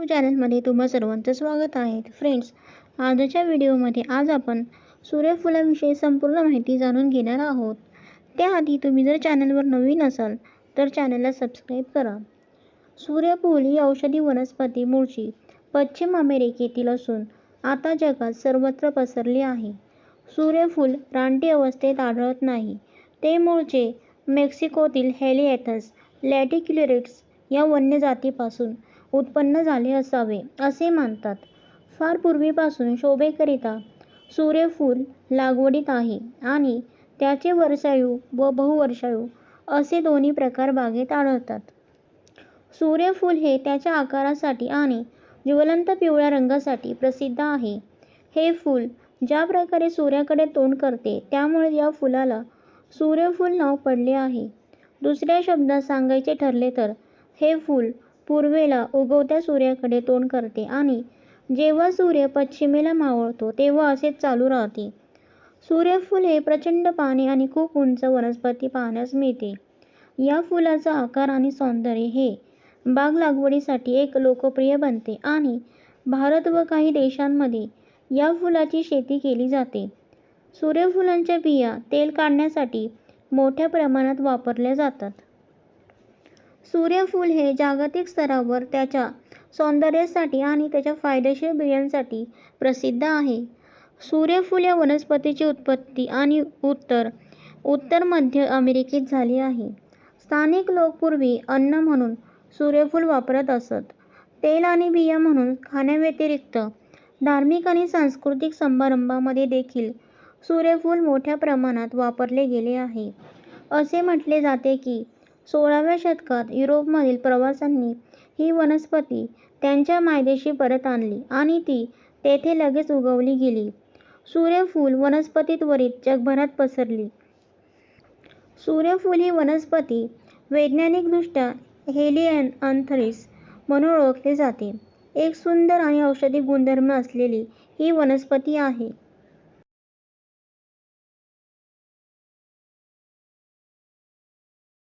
YouTube चॅनलमध्ये तुम्हा सर्वांचं स्वागत आहे. फ्रेंड्स आजच्या व्हिडिओमध्ये आज आपण सूर्यफुलाविषयी संपूर्ण माहिती जाणून घेणार आहोत. त्याआधी तुम्ही जर चॅनलवर नवीन असाल तर चॅनलला सबस्क्राईब करा. सूर्यफूल ही औषधी वनस्पती मूळची पश्चिम अमेरिकेतील असून आता जगात सर्वत्र पसरली आहे. सूर्यफूल रानटी अवस्थेत आढळत नाही. ते मूळचे मेक्सिकोतील हेलिएथस लॅटिक्युलेरिट्स या वन्य जातीपासून उत्पन्न झाले असावे असे मानतात. फार पूर्वीपासून शोभेकरिता सूर्यफूल लागवडीत आहे आणि त्याचे वर्षायू व बहुवर्षायू असे दोन्ही प्रकार बागेत आढळतात. सूर्यफूल हे त्याच्या आकारासाठी आणि ज्वलंत पिवळ्या रंगासाठी प्रसिद्ध आहे. हे फूल ज्या प्रकारे सूर्याकडे तोंड करते त्यामुळे या फुलाला सूर्यफूल नाव पडले आहे. दुसऱ्या शब्दात सांगायचे ठरले तर हे फूल पूर्वेला उगवत्या सूर्याकडे तोंड करते आणि जेव्हा सूर्य पश्चिमेला मावळतो तेव्हा असेच चालू राहते. सूर्यफूल हे प्रचंड पाने आणि खूप उंच वनस्पती पाहण्यास मिळते. या फुलाचा आकार आणि सौंदर्य हे बाग लागवडीसाठी एक लोकप्रिय बनते आणि भारत व काही देशांमध्ये या फुलाची शेती केली जाते. सूर्यफुलांच्या बिया तेल काढण्यासाठी मोठ्या प्रमाणात वापरल्या जातात. सूर्यफूल हे जागतिक स्तरावर त्याच्या सौंदर्यासाठी आणि त्याच्या फायदेशीर बियांसाठी प्रसिद्ध आहे. सूर्यफूल या वनस्पतीची उत्पत्ती आणि उत्तर उत्तर मध्य अमेरिकेत झाली आहे. स्थानिक लोक पूर्वी अन्न म्हणून सूर्यफूल वापरत असत. तेल आणि बिया म्हणून खाण्याव्यतिरिक्त धार्मिक आणि सांस्कृतिक समारंभांमध्ये देखील सूर्यफूल मोठ्या प्रमाणात वापरले गेले आहे. असे म्हटले जाते की सोळाव्या शतकात युरोपमधील प्रवाशांनी ही वनस्पती त्यांच्या मायदेशी परत आणली आणि ती तेथे लगेच उगवली गेली. सूर्यफूल वनस्पती त्वरित जगभरात पसरली. सूर्यफूल ही वनस्पती वैज्ञानिकदृष्ट्या हेलियन हेलिएन्थस म्हणून ओळखली जाते. एक सुंदर आणि औषधी गुणधर्म असलेली ही वनस्पती आहे.